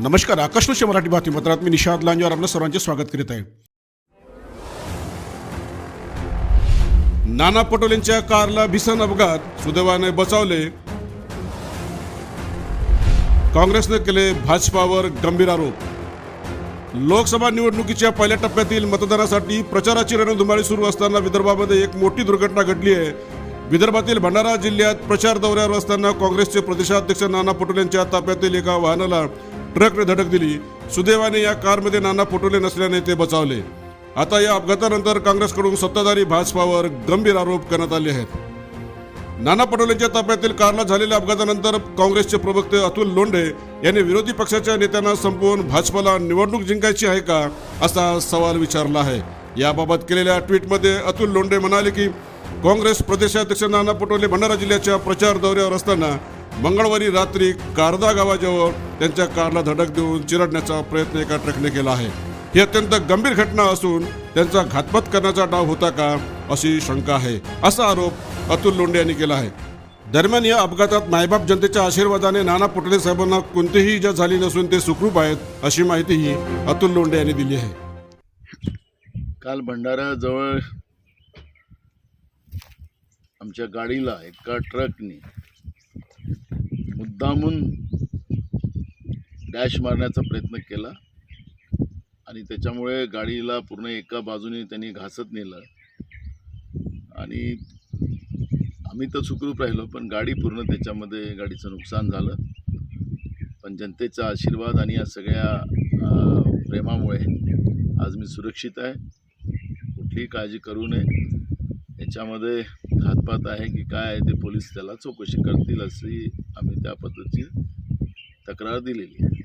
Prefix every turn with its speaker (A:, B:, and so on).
A: नमस्कार आकाशवाणी मराठी बातमीपत्रात मी निषाद लांजेवर आपलं सर्वांचे स्वागत करीत आहे. नाना पटोलेंच्या कारला भीषण अपघात सुदैवाने बचावले. काँग्रेसने केले भाजपावर गंभीर आरोप. लोकसभा निवडणुकीच्या पहिल्या टप्प्यातील मतदानासाठी प्रचाराची रणधुमाळी सुरू असताना विदर्भामध्ये एक मोठी दुर्घटना घडली आहे. विदर्भातील भंडारा जिल्ह्यात प्रचार दौऱ्यावर असताना काँग्रेसचे प्रदेशाध्यक्ष नाना पटोले यांच्या ताफ्यातील एका वाहनाला ट्रकने धडक दिली. सुदैवाने या कारमध्ये नाना पटोले नसल्याने ते बचावले. आता या अपघातानंतर काँग्रेसकडून सत्ताधारी भाजपावर गंभीर आरोप करण्यात आले आहेत. नाना पटोलेंच्या ताब्यातील कारला झालेल्या अपघातानंतर काँग्रेसचे प्रवक्ते अतुल लोंढे यांनी विरोधी पक्षाच्या नेत्यांना संपवून भाजपाला निवडणूक जिंकायची आहे का असा सवाल विचारला आहे. याबाबत केलेल्या ट्विटमध्ये अतुल लोंढे म्हणाले की काँग्रेस प्रदेशाध्यक्ष नाना पटोले भंडारा जिल्ह्याच्या प्रचार दौऱ्यावर असताना मंगळवारी रात्री कारदा गावाजवळ त्यांच्या कारला धडक देऊन चिरडण्याचा प्रयत्न एका ट्रकने केला आहे. ही अत्यंत गंभीर घटना असून त्यांचा घातपात करण्याचा डाव होता का अशी शंका आहे असा आरोप अतुल लोंढे यांनी केला आहे. दरम्यान या अपघातात मायबाप जनतेच्या आशीर्वादाने नाना पटोले साहेबांना कोणतीही इजा झाली नसून ते सुखरूप आहेत अशी माहितीही अतुल लोंढे यांनी दिली आहे.
B: काल भंडाऱ्याजवळ आमच्या गाडीला एका ट्रकने मुद्दामून डॅश मारण्याचा प्रयत्न केला. आणि त्याच्यामुळे गाडीला पूर्ण एका बाजूने त्यांनी घासत नेलं. आणि आम्ही तर सुखरूप राहिलो पण गाडी पूर्ण त्याच्यामध्ये गाडीचं नुकसान झालं. पण जनतेचा आशीर्वाद आणि या सगळ्या प्रेमामुळे आज मी सुरक्षित आहे. कुठलीही काळजी करू नये. याच्यामध्ये हातपात आहे की काय आहे ते पोलीस त्याला चौकशी करतील अशी आम्ही त्या पद्धतीची तक्रार दिलेली आहे.